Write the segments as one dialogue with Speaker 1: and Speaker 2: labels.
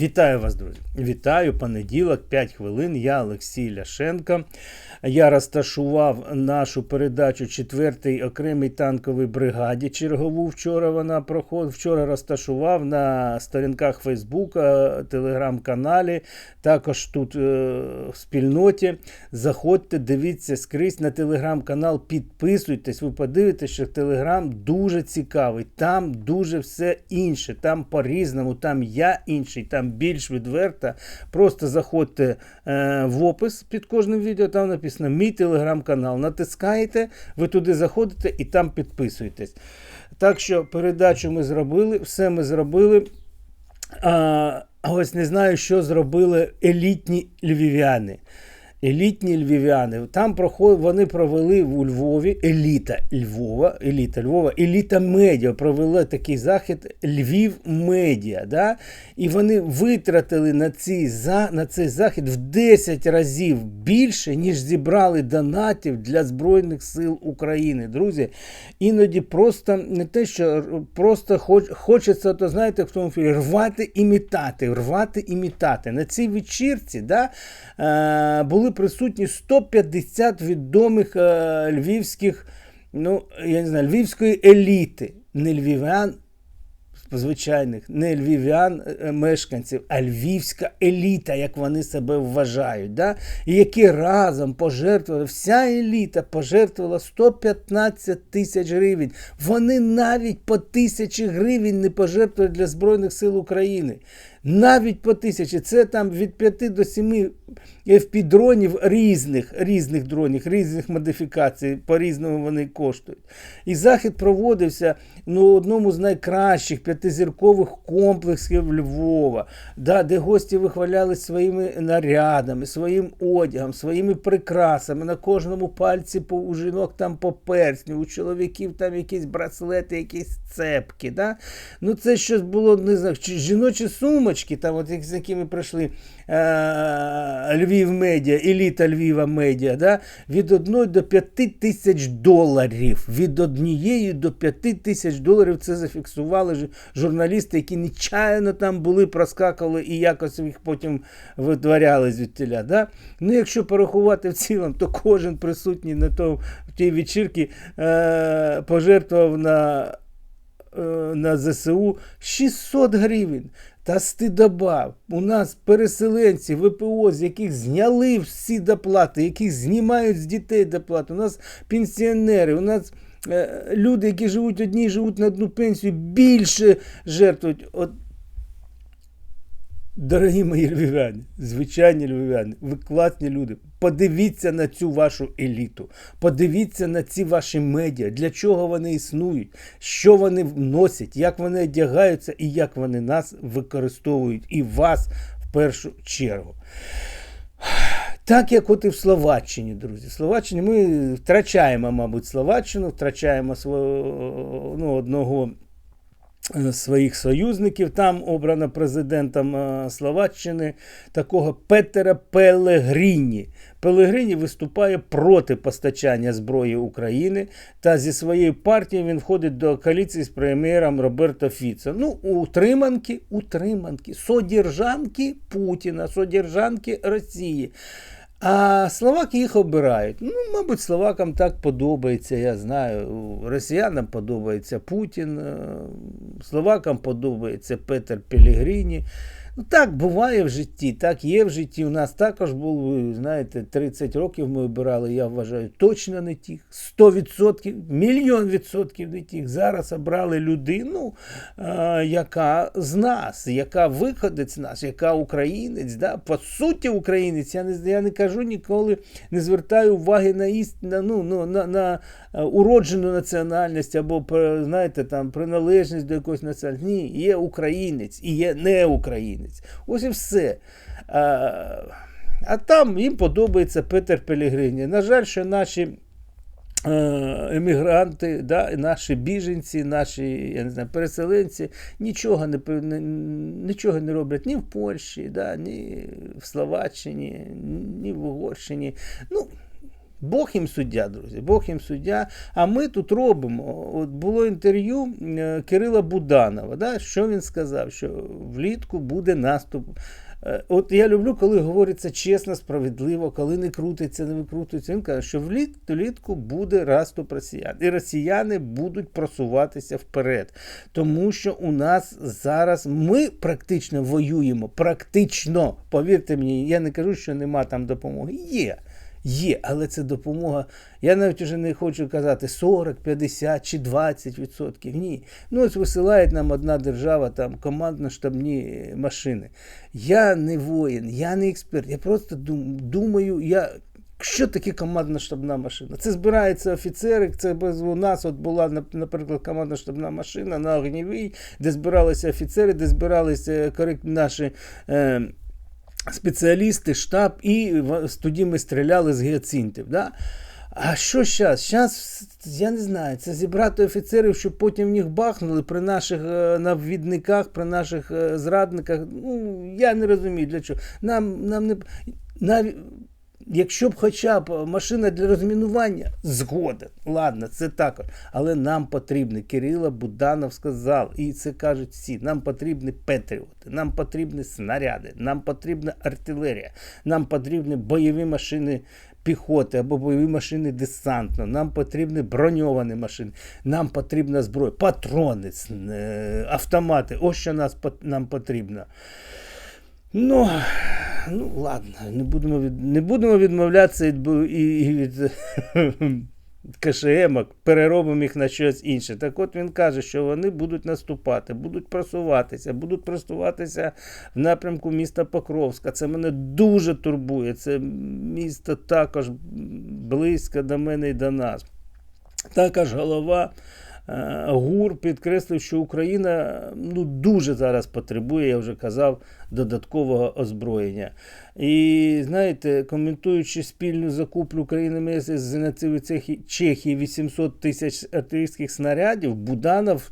Speaker 1: Вітаю вас, друзі! Вітаю понеділок, 5 хвилин. Я Олексій Ляшенко. Я розташував нашу передачу 4-й окремій танковій бригаді. Чергову вчора вона проходила. Вчора розташував на сторінках Фейсбука, телеграм-каналі. Також тут е, в спільноті. Заходьте, дивіться скрізь на телеграм-канал, підписуйтесь. Ви подивитесь, що телеграм дуже цікавий. Там дуже все інше. Там по-різному, там я інший, там більш відверто. Просто заходьте е, в опис під кожним відео. Там написано мій телеграм-канал. Натискаєте, ви туди заходите і там підписуєтесь. Так що передачу ми зробили, все ми зробили. А, ось не знаю, що зробили елітні львів'яни. Елітні львів'яни. Там проход... вони провели у Львові еліта Львова, еліта Львова, еліта медіа провели такий захід Львів Медіа. Да? І вони витратили на цей, за... на цей захід в 10 разів більше, ніж зібрали донатів для Збройних сил України. Друзі, іноді просто не те, що просто хоч... хочеться, то знаєте, в тому фільмі рвати імітати, рвати імітати. На цій вечірці да, е, були присутні 150 відомих е, львівських, ну, я не знаю, львівської еліти, не львів'ян, звичайних, не львів'ян е, мешканців, а львівська еліта, як вони себе вважають. Да? І які разом пожертвували, вся еліта пожертвувала 115 тисяч гривень. Вони навіть по тисячі гривень не пожертвували для Збройних сил України. Навіть по тисячі. Це там від 5 до 7 FP-дронів різних різних дронів, різних модифікацій, по-різному вони коштують. І захід проводився ну, одному з найкращих п'ятизіркових комплексів Львова, да, де гості вихвалялись своїми нарядами, своїм одягом, своїми прикрасами. На кожному пальці по, у жінок там по персню, у чоловіків там якісь браслети, якісь цепки. Да? Ну Це щось було не знаю, жіночі сумочки, там, от, з якими прийшли Львів медіа, еліта Львіва медіа, да? від 1 до 5 тисяч доларів. Від однієї до 5 тисяч доларів це зафіксували журналісти, які нечаянно там були, проскакували і якось їх потім витворяли звідтіля. Да? Ну, якщо порахувати в цілому, то кожен присутній на тому, в тій вечірці е- пожертвував на на ЗСУ 600 гривень. Та стидоба. У нас переселенці, ВПО, з яких зняли всі доплати, яких знімають з дітей доплати. У нас пенсіонери, у нас е, люди, які живуть одні, живуть на одну пенсію, більше жертвують. От Дорогі мої львів'яни, звичайні львів'яни, ви класні люди. Подивіться на цю вашу еліту, подивіться на ці ваші медіа, для чого вони існують, що вони вносять, як вони одягаються і як вони нас використовують і вас в першу чергу. Так, як от і в Словаччині, друзі. Словаччині ми втрачаємо, мабуть, Словаччину, втрачаємо свого ну, одного. Е, своїх союзників. Там обрано президентом е, Словаччини такого Петера Пелегріні. Пелегріні виступає проти постачання зброї України та зі своєю партією він входить до коаліції з прем'єром Роберто Фіцо. Ну, утриманки, утриманки, содержанки Путіна, содержанки Росії. А словаки їх обирають. Ну, мабуть, словакам так подобається, я знаю. Росіянам подобається Путін, е, словакам подобається Петер Пелігріні. Ну, Так буває в житті, так є в житті. У нас також було, знаєте, 30 років ми обирали, я вважаю, точно не тих. 100%, мільйон відсотків не тих. Зараз обрали людину, а, яка з нас, яка виходить з нас, яка українець. Да? По суті, українець. Я не я не кажу ніколи, не звертаю уваги на істину, ну, ну, на, на уроджену національність або знаєте, там, приналежність до якоїсь національності. Ні, є українець і є не українець українець. Ось і все. А а там їм подобається Петер Пелігрині. На жаль, що наші емігранти, да, наші біженці, наші я не знаю, переселенці нічого не нічого не роблять ні в Польщі, да, ні в Словаччині, ні в Угорщині. Ну, Бог їм суддя, друзі, Бог їм суддя. А ми тут робимо. От було інтерв'ю е, Кирила Буданова. Да? Що він сказав? Що влітку буде наступ. Е, От я люблю, коли говориться чесно, справедливо, коли не крутиться, не викрутиться. Він каже, що вліт, влітку буде наступ росіян. І росіяни будуть просуватися вперед. Тому що у нас зараз ми практично воюємо. Практично, повірте мені, я не кажу, що нема там допомоги. Є. Є, але це допомога. Я навіть вже не хочу казати 40, 50 чи 20 відсотків. Ні. Ну ось висилає нам одна держава там командно-штабні машини. Я не воїн, я не експерт. Я просто думаю, я. Що таке командна штабна машина? Це збираються офіцери. Це без у нас от була наприклад командна штабна машина на огнівій, де збиралися офіцери, де збиралися корект наші. Е, спеціалісти, штаб, і тоді ми стріляли з гіацинтів. Да? А що зараз? Зараз, я не знаю, це зібрати офіцерів, щоб потім них бахнули при наших е, навідниках, при наших е, зрадниках. Ну, я не розумію для чого. Нам, нам не. Навіть, Якщо б хоча б машина для розмінування, згоден. Ладно, це також. Але нам потрібно, Кирило Буданов сказав, і це кажуть всі, нам потрібні патріоти, нам потрібні снаряди, нам потрібна артилерія, нам потрібні бойові машини піхоти або бойові машини десантно, нам потрібні броньовані машини, нам потрібна зброя, патрони, е, автомати. Ось що нас, нам потрібно. Ну, ну ладно, не будемо, від, не будемо відмовлятися від, і, від КШМок, переробимо їх на щось інше. Так от він каже, що вони будуть наступати, будуть просуватися, будуть просуватися в напрямку міста Покровська. Це мене дуже турбує. Це місто також близько до мене і до нас. Також голова е, ГУР підкреслив, що Україна ну, дуже зараз потребує, я вже казав, додаткового озброєння. І знаєте, коментуючи спільну закуплю України МС з Чехії 800 тисяч артилерійських снарядів, Буданов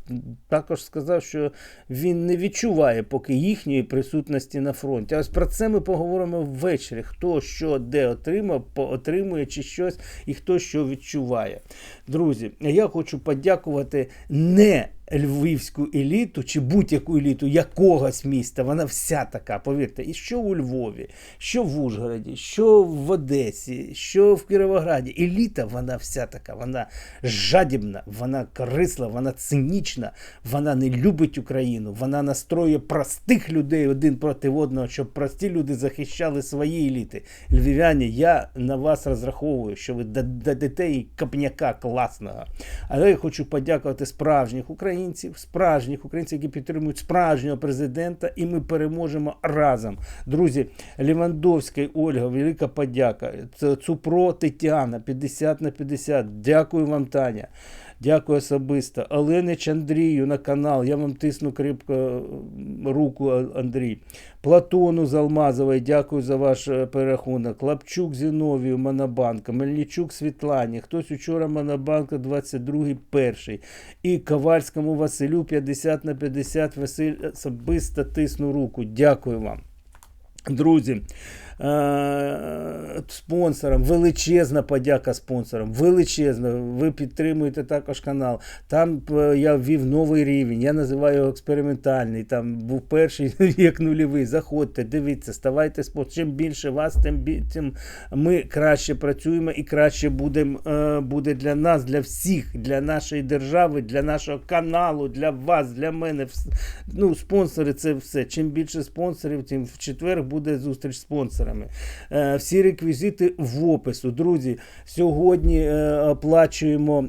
Speaker 1: також сказав, що він не відчуває поки їхньої присутності на фронті. А ось про це ми поговоримо ввечері. Хто що де отримав, по- отримує чи щось, і хто що відчуває. Друзі, я хочу подякувати не львівську еліту чи будь-яку еліту якогось міста. Вона вся така, повірте, і що у Львові, що в Ужгороді, що в Одесі, що в Кіровограді. Еліта, вона вся така, вона жадібна, вона корисла, вона цинічна, вона не любить Україну, вона настроює простих людей один проти одного, щоб прості люди захищали свої еліти. Львів'яні, я на вас розраховую, що ви дадете їй копняка класного. Але я хочу подякувати справжніх українців, справжніх українців, які підтримують справжнього президента, і ми переможемо разом. Друзі, Лівандовська Ольга, велика подяка. Цупро Тетяна, 50 на 50. Дякую вам, Таня. Дякую особисто. Оленич Андрію на канал. Я вам тисну крепко м, руку, Андрій. Платону з Алмазової, дякую за ваш е, перерахунок. Лапчук Зіновію, Монобанка, Мельничук Світлані. Хтось учора Монобанка 22-й перший. І Ковальському Василю 50 на 50. Василь особисто тисну руку. Дякую вам. Друзі, е, спонсорам, величезна подяка спонсорам, величезна. Ви підтримуєте також канал. Там е, я ввів новий рівень, я називаю його експериментальний. Там був перший як нульовий. Заходьте, дивіться, ставайте спонсором. Чим більше вас, тим, тим ми краще працюємо і краще будем, е, буде для нас, для всіх, для нашої держави, для нашого каналу, для вас, для мене. Ну, спонсори це все. Чим більше спонсорів, тим в четвер буде зустріч з спонсорами. Е, всі реквізити в опису. Друзі, сьогодні е, оплачуємо.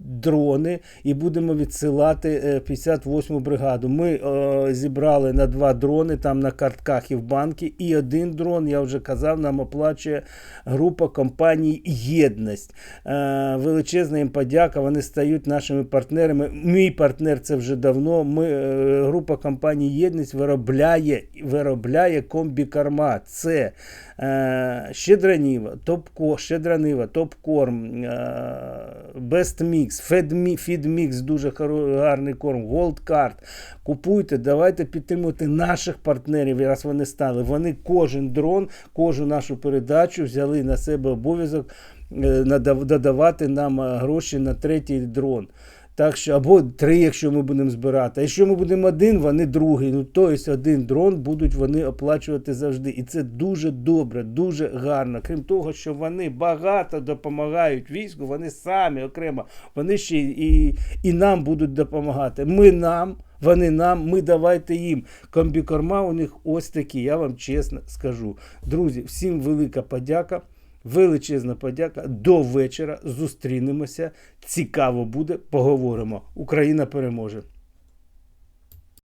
Speaker 1: Е, Дрони і будемо відсилати е, 58-му бригаду. Ми е, зібрали на два дрони там на картках і в банки. І один дрон, я вже казав, нам оплачує група компаній Єдність. Е, величезна їм подяка. Вони стають нашими партнерами. Мій партнер це вже давно. Ми, е, група компаній Єдність виробляє, виробляє комбікорма. Це е, щедра ніва, топко, щедра нива, топкорм, е, Mix, Фідмікс, Фідмікс, дуже гарний корм, Голдкарт. Купуйте, давайте підтримувати наших партнерів, раз вони стали. Вони кожен дрон, кожну нашу передачу взяли на себе обов'язок е, додавати нам е, гроші на третій дрон. Так що, або три, якщо ми будемо збирати. А якщо ми будемо один, вони другий. Ну, тобто один дрон будуть вони оплачувати завжди. І це дуже добре, дуже гарно. Крім того, що вони багато допомагають війську, вони самі окремо, вони ще і, і нам будуть допомагати. Ми нам. Вони нам, ми давайте їм. Комбікорма у них ось такі, я вам чесно скажу. Друзі, всім велика подяка. Величезна подяка. До вечора зустрінемося. Цікаво буде, поговоримо. Україна переможе.